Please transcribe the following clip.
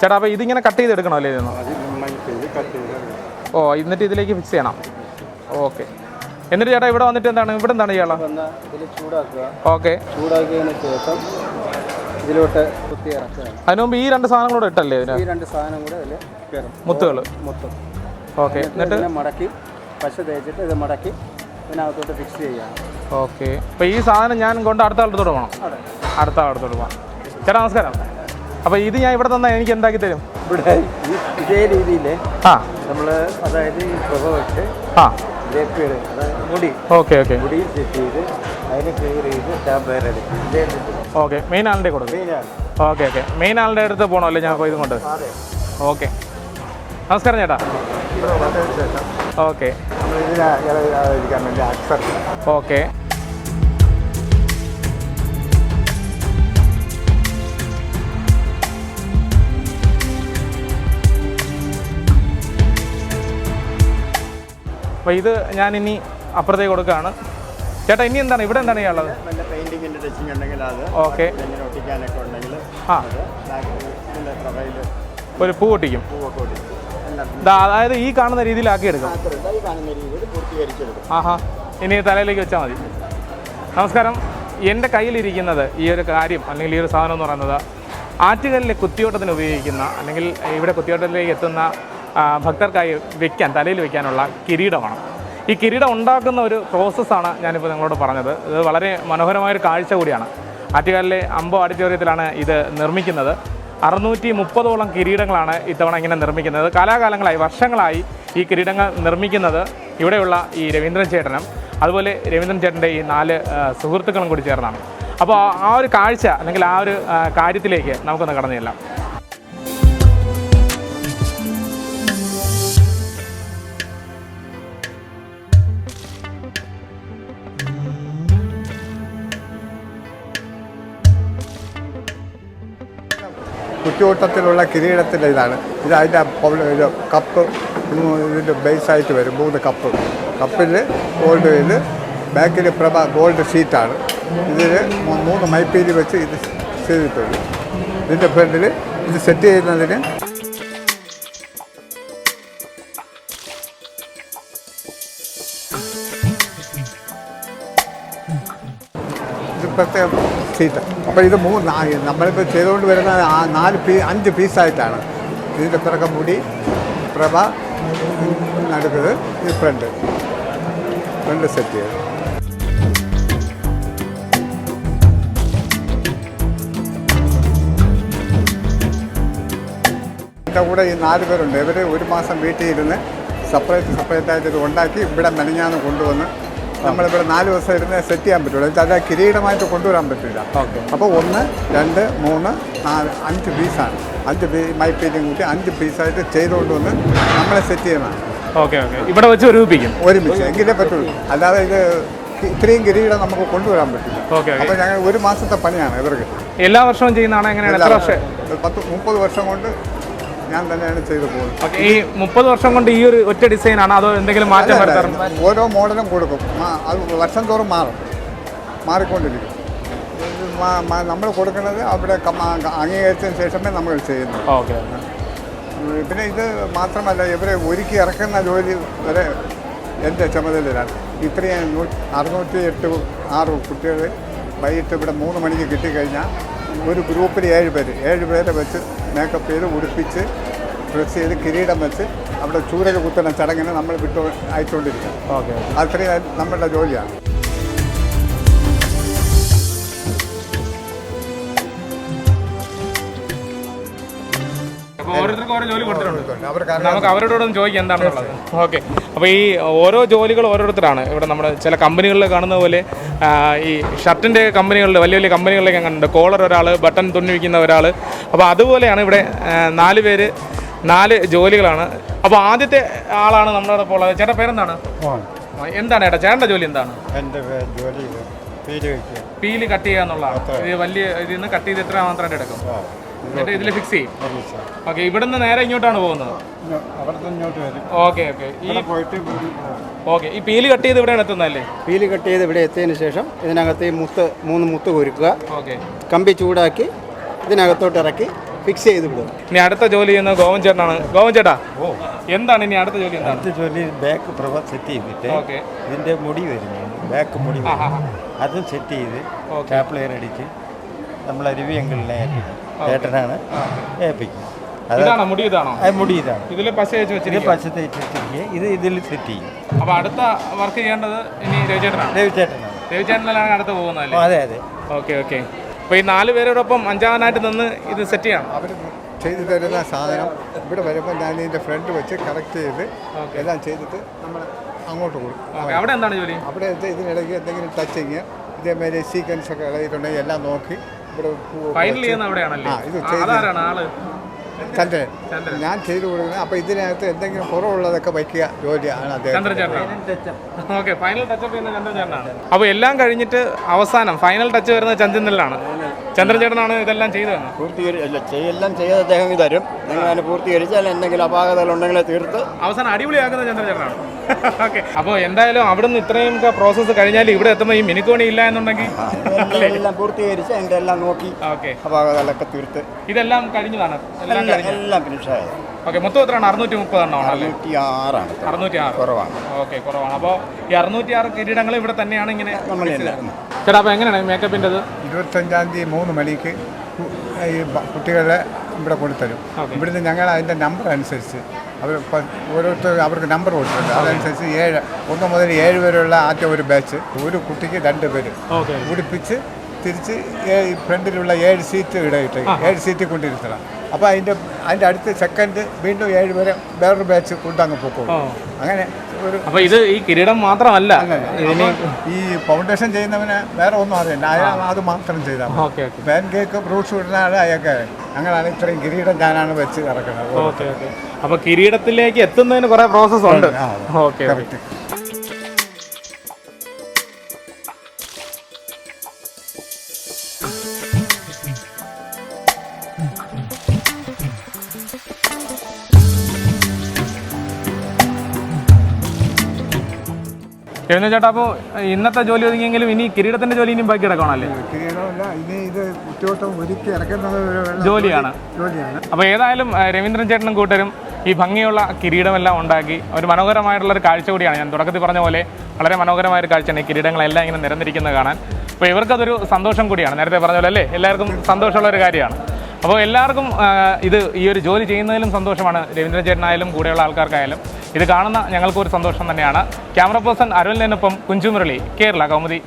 ചേട്ടാ അപ്പോൾ ഇതിങ്ങനെ കട്ട് ചെയ്ത് എടുക്കണോ അല്ലേ ഇതൊന്ന്? ഓ എന്നിട്ട് ഇതിലേക്ക് ഫിക്സ് ചെയ്യണം. ഓക്കെ. എന്നിട്ട് ചേട്ടാ ഇവിടെ വന്നിട്ട് എന്താണ്? ഇവിടെ എന്താണ് ചൂടാക്കുക. ഓക്കെ. ചൂടാക്കിയതിന് ശേഷം ഇതിലോട്ട് കുത്തി ഇറക്കുകയാണ് അതിന് മുമ്പ് ഈ രണ്ട് സാധനങ്ങളൂടെ ഇട്ടല്ലേ ഇതിന്? ഈ രണ്ട് സാധനം കൂടെ ഇട്ടല്ലേ കയറും. മുത്തുകൾ മൊത്തം. ഓക്കെ. എന്നിട്ട് ഇതിനെ മടക്കി പശ തേച്ചിട്ട് ഇത് മടക്കി ഇതിനകത്തോട്ട് ഫിക്സ് ചെയ്യാം. ഓക്കെ. അപ്പോൾ ഈ സാധനം ഞാൻ കൊണ്ട് അടുത്ത ആളത്തോട് പോകണം. അടുത്ത ആളത്തോട് പോകാം ചേട്ടാ നമസ്കാരം. അപ്പോൾ ഇത് ഞാൻ ഇവിടെ തന്നാൽ എനിക്ക് എന്താക്കി തരും? ഇവിടെ ഇതേ രീതിയിൽ ആ. നമ്മൾ അതായത് ഈ പുക വെച്ച് ആ. മുടി. Okay okay. മുടി സെറ്റ് ചെയ്ത് അതിന് ക്ലിയർ ചെയ്ത് സ്റ്റാമ്പ് പേര് എടുക്കും ഓക്കെ മെയിൻ കൊടുക്കും. മെയിനാണ് ഓക്കെ ഓക്കെ. മെയിൻ ആളുടെ അടുത്ത് പോകണമല്ലേ ഞാൻ പോയി കൊണ്ട്. ഓക്കെ. നമസ്കാരം ചേട്ടാ. ഓക്കെ. ഓക്കെ. അപ്പോൾ ഇത് ഞാൻ ഇനി അപ്പുറത്തേക്ക് കൊടുക്കുകയാണ്. ചേട്ടാ ഇനി എന്താണ്? ഇവിടെ എന്താണ് ചെയ്യാനുള്ളത്? ടച്ചിങ് ഉണ്ടെങ്കിൽ അത് ഓക്കെ. ഇങ്ങനെ ഒട്ടിക്കാനൊക്കെ ഉണ്ടെങ്കിൽ ആ. ഒരു പൂ ഒട്ടിക്കും. അതായത് ഈ കാണുന്ന രീതിയിലാക്കി എടുക്കും. ആഹാ. ഇനി തലയിലേക്ക് വെച്ചാൽ മതി. നമസ്കാരം. എന്റെ കയ്യിലിരിക്കുന്നത് ഈ ഒരു കാര്യം അല്ലെങ്കിൽ ഈ ഒരു സാധനം എന്ന് പറയുന്നത് ആറ്റുകല്ലിലെ കുത്തിയോട്ടത്തിന് ഉപയോഗിക്കുന്ന അല്ലെങ്കിൽ ഇവിടെ കുത്തിയോട്ടത്തിലേക്ക് എത്തുന്ന ഭക്തർക്കായി വെക്കാൻ തലയിൽ വെക്കാനുള്ള കിരീടമാണ്. ഈ കിരീടം ഉണ്ടാക്കുന്ന ഒരു പ്രോസസ്സാണ് ഞാനിപ്പോൾ നിങ്ങളോട് പറഞ്ഞത്. ഇത് വളരെ മനോഹരമായൊരു കാഴ്ച കൂടിയാണ്. ആറ്റുകാലിലെ അമ്പോ ഓഡിറ്റോറിയത്തിലാണ് ഇത് നിർമ്മിക്കുന്നത്. അറുന്നൂറ്റി മുപ്പതോളം കിരീടങ്ങളാണ് ഇത്തവണ ഇങ്ങനെ നിർമ്മിക്കുന്നത്. കാലാകാലങ്ങളായി വർഷങ്ങളായി ഈ കിരീടങ്ങൾ നിർമ്മിക്കുന്നത് ഇവിടെയുള്ള ഈ രവീന്ദ്രൻ ചേട്ടനും അതുപോലെ രവീന്ദ്രൻ ചേട്ടന്റെ ഈ നാല് സുഹൃത്തുക്കളും കൂടി ചേർന്നാണ്. അപ്പോൾ ആ- ഒരു കാഴ്ച അല്ലെങ്കിൽ ആ ഒരു കാര്യത്തിലേക്ക് നമുക്കൊന്ന് കടന്നു ചെല്ലാം. കുറ്റിയോട്ടത്തിലുള്ള കിരീടത്തിന്റെ ഇതാണ്. ഇത് അതിന്റെ കപ്പ് ഇതിന്റെ ബേസായിട്ട് വരും. മൂന്ന് കപ്പ്. കപ്പിൽ ഗോൾഡ് ചെയ്ത് ബാക്കിൽ പ്രഭ ഗോൾഡ് ഷീറ്റാണ് ഇതിൽ മൂന്ന് മൈപ്പീലി വെച്ച് ഇത് ചെയ്തിട്ടുണ്ട്. ഇതിന്റെ ഫ്രണ്ടിൽ ഇത് സെറ്റ് ചെയ്യുന്നതിന് ഇത് പ്രത്യേക ഷീറ്റ് അപ്പോൾ ഇത് മൂന്ന് നമ്മളിപ്പോൾ ചെയ്തുകൊണ്ട് വരുന്ന നാല് പീ അഞ്ച് പീസായിട്ടാണ്. ഇതിന്റെ പിറക്കം മുടി പ്രഭ നടുക്കത് ഈ ഫ്രണ്ട് ഫ്രണ്ട് സെറ്റ് ചെയ്ത് എന്റെ കൂടെ ഈ നാല് പേരുണ്ട്. ഇവർ ഒരു മാസം വീട്ടിൽ ഇരുന്ന് സെപ്പറേറ്റ് സെപ്പറേറ്റ് ആയിട്ട് ഇത് ഉണ്ടാക്കി ഇവിടെ മെനഞ്ഞാന്ന് കൊണ്ടുവന്ന് നമ്മളിവിടെ നാല് ദിവസം ഇരുന്ന് സെറ്റ് ചെയ്യാൻ പറ്റുള്ളൂ. അത് കിരീടമായിട്ട് കൊണ്ടുവരാൻ പറ്റില്ല. ഓക്കെ അപ്പോൾ ഒന്ന് രണ്ട് മൂന്ന് നാല് അഞ്ച് പീസാണ് അഞ്ച് പീ മൈപ്പീലും കൂട്ടി അഞ്ച് പീസായിട്ട് ചെയ്തുകൊണ്ട് വന്ന് നമ്മളെ സെറ്റ് ചെയ്യണം ഓക്കെ ഓക്കെ ഇവിടെ വെച്ച് ഒരുമിപ്പിക്കും. ഒരുമിച്ച്. എങ്കിലേ പറ്റുള്ളൂ. അല്ലാതെ ഇത് ഇത്രയും കിരീടം നമുക്ക് കൊണ്ടുവരാൻ പറ്റില്ല. അപ്പോൾ ഞങ്ങൾ ഒരു മാസത്തെ പണിയാണ് ഇവർക്ക് എല്ലാ വർഷവും ചെയ്യുന്നതാണ് എങ്ങനെയാണ്? പത്ത് മുപ്പത് വർഷം കൊണ്ട് ഞാൻ തന്നെയാണ് ചെയ്തു പോകുന്നത്. ഓക്കെ ഈ മുപ്പത് വർഷം കൊണ്ട് ഈ ഒരു ഒറ്റ ഡിസൈൻ ആണ്? അതോ എന്തെങ്കിലും മാറ്റം വരുത്താറുണ്ട്? ഓരോ മോഡലും കൊടുക്കും. അത് വർഷം തോറും മാറും. മാറിക്കൊണ്ടിരിക്കും. നമ്മൾ കൊടുക്കുന്നത് അവിടെ അംഗീകരിച്ചതിന് ശേഷമേ നമ്മൾ ചെയ്യുന്നു ഓക്കെ. പിന്നെ ഇത് മാത്രമല്ല ഇവരെ ഒരുക്കി ഇറക്കുന്ന ജോലി വരെ എന്റെ ചുമതലയിലാണ്. ഇത്രയും അറുന്നൂറ്റി എട്ട് ആറ് കുട്ടികൾ വൈകിട്ട് ഇവിടെ മൂന്ന് മണിക്ക് കിട്ടിക്കഴിഞ്ഞാൽ ഒരു ഗ്രൂപ്പിൽ ഏഴ് പേര്. ഏഴ് പേരെ വെച്ച് മേക്കപ്പ് ചെയ്ത് ഉടുപ്പിച്ച് ഡ്രസ്സ് ചെയ്ത് കിരീടം വെച്ച് അവിടെ ചൂരക കുത്തുന്ന ചടങ്ങിന് നമ്മൾ വിട്ടു അയച്ചുകൊണ്ടിരിക്കുക ഓക്കെ അത്രയും നമ്മളുടെ ജോലിയാണ്. ഓരോരുത്തർക്കും ഓരോ ജോലി കൊടുത്തിട്ടുണ്ട്. അവർക്ക് നമുക്ക് അവരോടൊന്നും ചോദിക്കാം എന്താണെന്നുള്ളത്. ഓക്കെ. അപ്പോൾ ഈ ഓരോ ജോലികൾ ഓരോരുത്തരാണ്. ഇവിടെ നമ്മുടെ ചില കമ്പനികളിൽ കാണുന്ന പോലെ ഈ ഷർട്ടിന്റെ കമ്പനികളിൽ വലിയ വലിയ കമ്പനികളിലേക്ക് കണ്ടിട്ടുണ്ട്. കോളർ ഒരാൾ ബട്ടൺ തുന്നി വയ്ക്കുന്ന ഒരാൾ അപ്പോൾ അതുപോലെയാണ് ഇവിടെ നാല് പേര് നാല് ജോലികളാണ്. അപ്പോൾ ആദ്യത്തെ ആളാണ് നമ്മളിവിടെ ചേട്ടൻ ഉള്ളത്. ചേട്ടാ പേരെന്താണ്? എന്താണ് ചേട്ടാ? ചേട്ടന്റെ ജോലി എന്താണ്? എന്റെ ജോലി പേര് വയ്ക്കുക പീൽ കട്ട് ചെയ്യുക എന്നുള്ളതാണ്. ഇത് വലിയ ഇതിൽ നിന്ന് കട്ട് ചെയ്ത് എത്ര മാത്രമായിട്ട് എടുക്കും? എന്നിട്ട് ഇതിൽ ഫിക്സ് ചെയ്യും. ഓക്കെ ഇവിടുന്ന് നേരെ ഇങ്ങോട്ടാണ് പോകുന്നത്? Okay okay. ഈ ഓക്കെ ഈ പീൽ കട്ട് ചെയ്ത് ഇവിടെയാണ് എത്തുന്നതല്ലേ? പീൽ കട്ട് ചെയ്ത് ഇവിടെ എത്തിയതിന് ശേഷം ഇതിനകത്ത് ഈ മുത്ത് മൂന്ന് മുത്ത് കുരുക്കുക. ഓക്കെ. കമ്പി ചൂടാക്കി ഇതിനകത്തോട്ട് ഇറക്കി ഫിക്സ് ചെയ്ത് വിടും ഇനി അടുത്ത ജോലി ചെയ്യുന്നത് ഗോവൻ ചേട്ടനാണ്. ഗോവൻ ചേട്ടാ എന്താണ് ഇനി അടുത്ത ജോലി അടുത്ത ജോലി ബാക്ക് പ്രഭ സെറ്റ് ചെയ്തിട്ട് ഓക്കെ. ഇതിന്റെ മുടി വരുന്നു ബാക്ക് മുടി ആ, ആ, വരും. അതും സെറ്റ് ചെയ്ത്. ടാപ്ലെയർ അടിച്ച് നമ്മൾ അരുവി അങ്കിളിനെ ഏൽപ്പിക്കും ചേട്ടനാണ് ഏൽപ്പിക്കും. ഇതാണോ? മുടി ഇതാണോ? മുടി ഇതാണ്. ഇതിൽ പശ വെച്ചിരിക്കും പച്ച തേച്ചിരിക്കുക ഇത് ഇതിൽ സെറ്റ് ചെയ്യും. അപ്പൊ അടുത്ത വർക്ക് ചെയ്യേണ്ടത് ഇനി രവിചേട്ടനാണ്. രവിചേട്ടനാണ്. രവിചേട്ടനിലാണ് അടുത്ത് പോകുന്നത് പോകുന്നതല്ലേ അതെ അതെ. ഓക്കെ ഓക്കെ അപ്പൊ ഈ നാല് പേരോടൊപ്പം അഞ്ചാമനായിട്ട് നിന്ന് ഇത് സെറ്റ് ചെയ്യണം. അവർ ചെയ്തു തരുന്ന സാധനം ഇവിടെ വരുമ്പോൾ ഞാൻ ഇതിന്റെ ഫ്രണ്ട് വെച്ച് കറക്റ്റ് ചെയ്ത് എല്ലാം ചെയ്തിട്ട് നമ്മൾ അങ്ങോട്ട് കൊടുക്കും അവിടെ എന്താണ് ജോലി? അവിടെ ഇതിനിടയ്ക്ക് എന്തെങ്കിലും ടച്ചിങ് ഇതേമാതിരി സീക്വൻസ് ഒക്കെ ഇളകിയിട്ടുണ്ടെങ്കിൽ എല്ലാം നോക്കി. ഇവിടെ ഫൈനൽ ചെയ്യുന്ന അവിടെയാണല്ലേ? ആ, ഇത് ചെയ്ത് ആൾ? ചന്ദ്രൻ. ഞാൻ ചെയ്തു കൊടുക്കുന്നത് അപ്പോൾ ഇതിനകത്ത് എന്തെങ്കിലും കുറവുള്ളതൊക്കെ വയ്ക്കുക ജോലിയാണ് അദ്ദേഹം. ഓക്കെ ഫൈനൽ ടച്ചപ്പ് ചെയ്യുന്ന ചന്ദ്രചേട്ടനാണ് അപ്പോൾ എല്ലാം കഴിഞ്ഞിട്ട് അവസാനം ഫൈനൽ ടച്ച് വരുന്നത് ചന്ദ്രനിലാണ് ചന്ദ്രചേട്ടനാണ് ഇതെല്ലാം ചെയ്തത് തന്നത് പൂർത്തീകരി അല്ല ചെയ്യെല്ലാം ചെയ്ത് അദ്ദേഹം തരും. നിങ്ങൾ അതിനെ പൂർത്തീകരിച്ചാൽ എന്തെങ്കിലും അപാകതകൾ ഉണ്ടെങ്കിൽ തീർത്ത്. അവസാനം അടിപൊളിയാക്കുന്നത് ചന്ദ്രചേട്ടനാണ് ഓക്കെ അപ്പോൾ എന്തായാലും അവിടുന്ന് ഇത്രയും പ്രോസസ്സ് കഴിഞ്ഞാൽ ഇവിടെ എത്തുമ്പോൾ ഈ മിനിക്കോണി ഇല്ല എന്നുണ്ടെങ്കിൽ എല്ലാം പൂർത്തീകരിച്ച് എന്റെ എല്ലാം നോക്കി ഓക്കെ. അപാകതകളൊക്കെ തീർത്ത്. ഇതെല്ലാം കഴിഞ്ഞതാണ്. എല്ലാം എല്ലാം കഴിഞ്ഞു. എല്ലാം ഫിനിഷായത് ഓക്കെ മൊത്തം എത്രയാണ്? അറുന്നൂറ്റി മുപ്പതെണ്ണം ആണല്ലേ? അറുന്നൂറ്റി ആറാണ് അറുന്നൂറ്റി ആറ് കുറവാണ്. ഓക്കെ കുറവാണ്. അപ്പോൾ ഈ അറുന്നൂറ്റി ആറ് കിരീടങ്ങൾ ഇവിടെ തന്നെയാണ് ഇങ്ങനെ നമ്മൾ ചേട്ടാ അപ്പോൾ എങ്ങനെയാണ് മേക്കപ്പിന്റെത് ഇരുപത്തഞ്ചാം തീയതി മൂന്ന് മണിക്ക് ഈ കുട്ടികളെ ഇവിടെ കൊണ്ടുതരും ഇവിടുന്ന് ഞങ്ങൾ അതിന്റെ നമ്പർ അനുസരിച്ച് അവർ ഓരോരുത്തർ അവർക്ക് നമ്പർ കൊടുത്തിട്ടുണ്ട്. അതനുസരിച്ച് ഏഴ് ഒന്ന് മുതൽ ഏഴ് വരെയുള്ള ആദ്യം ഒരു ബാച്ച് ഒരു കുട്ടിക്ക് രണ്ട് പേര്. കുടിപ്പിച്ച് തിരിച്ച് ഫ്രണ്ടിലുള്ള ഏഴ് സീറ്റ് ഇടയിട്ട് ഏഴ് സീറ്റ് കൊണ്ടിരുത്തണം. അപ്പോൾ അതിന്റെ അതിന്റെ അടുത്ത സെക്കൻഡ് വീണ്ടും ഏഴ് പേരെ വേറൊരു ബാച്ച് കൊണ്ടങ്ങ് പോകും അങ്ങനെ ഒരു അപ്പോൾ ഇത് ഈ കിരീടം മാത്രമല്ല. ഈ ഫൗണ്ടേഷൻ ചെയ്യുന്നവന് വേറെ ഒന്നും അറിയില്ല അയാൾ അത് മാത്രം ചെയ്താൽ പാൻ കേക്ക് ഫ്രൂട്ട്സ് വിടുന്ന ആൾ അയാൾക്ക് അങ്ങനെയാണ് ഇത്രയും കിരീടം ഞാനാണ് വെച്ച് ഇറക്കുന്നത്. Okay okay. അപ്പോൾ കിരീടത്തിലേക്ക് എത്തുന്നതിന് കുറേ പ്രോസസ്സ് ഉണ്ട്. ആ, ഓക്കെ എഴുന്ന ചേട്ടാ അപ്പോൾ ഇന്നത്തെ ജോലി ഒതുങ്ങിയെങ്കിലും ഇനി കിരീടത്തിന്റെ ജോലി ഇനിയും ബാക്കി കിടക്കണല്ലേ? കിരീടമല്ല. ഇനി ഇത് ഒരുക്കി ഇറക്കുന്നത് ജോലിയാണ്. ജോലിയാണ്. അപ്പോൾ ഏതായാലും രവീന്ദ്രൻ ചേട്ടനും കൂട്ടരും ഈ ഭംഗിയുള്ള കിരീടമെല്ലാം ഉണ്ടാക്കി ഒരു മനോഹരമായിട്ടുള്ള ഒരു കാഴ്ച കൂടിയാണ്. ഞാൻ തുടക്കത്തിൽ പറഞ്ഞ പോലെ വളരെ മനോഹരമായ ഒരു കാഴ്ചയാണ് ഈ കിരീടങ്ങളെല്ലാം ഇങ്ങനെ നിരന്നിരിക്കുന്നത് കാണാൻ. അപ്പോൾ ഇവർക്കതൊരു സന്തോഷം കൂടിയാണ്. നേരത്തെ പറഞ്ഞ പോലെ അല്ലേ? എല്ലാവർക്കും സന്തോഷമുള്ള ഒരു കാര്യമാണ്. അപ്പോൾ എല്ലാവർക്കും ഇത് ഈ ഒരു ജോലി ചെയ്യുന്നതിലും സന്തോഷമാണ്. രവീന്ദ്രൻ ചേട്ടനായാലും കൂടെയുള്ള ആൾക്കാർക്കായാലും. ഇത് കാണുന്ന ഞങ്ങൾക്കൊരു സന്തോഷം തന്നെയാണ്. ക്യാമറ പേഴ്സൺ അരുണിനൊപ്പം കുഞ്ചുമുരളി കേരള കൗമുദി.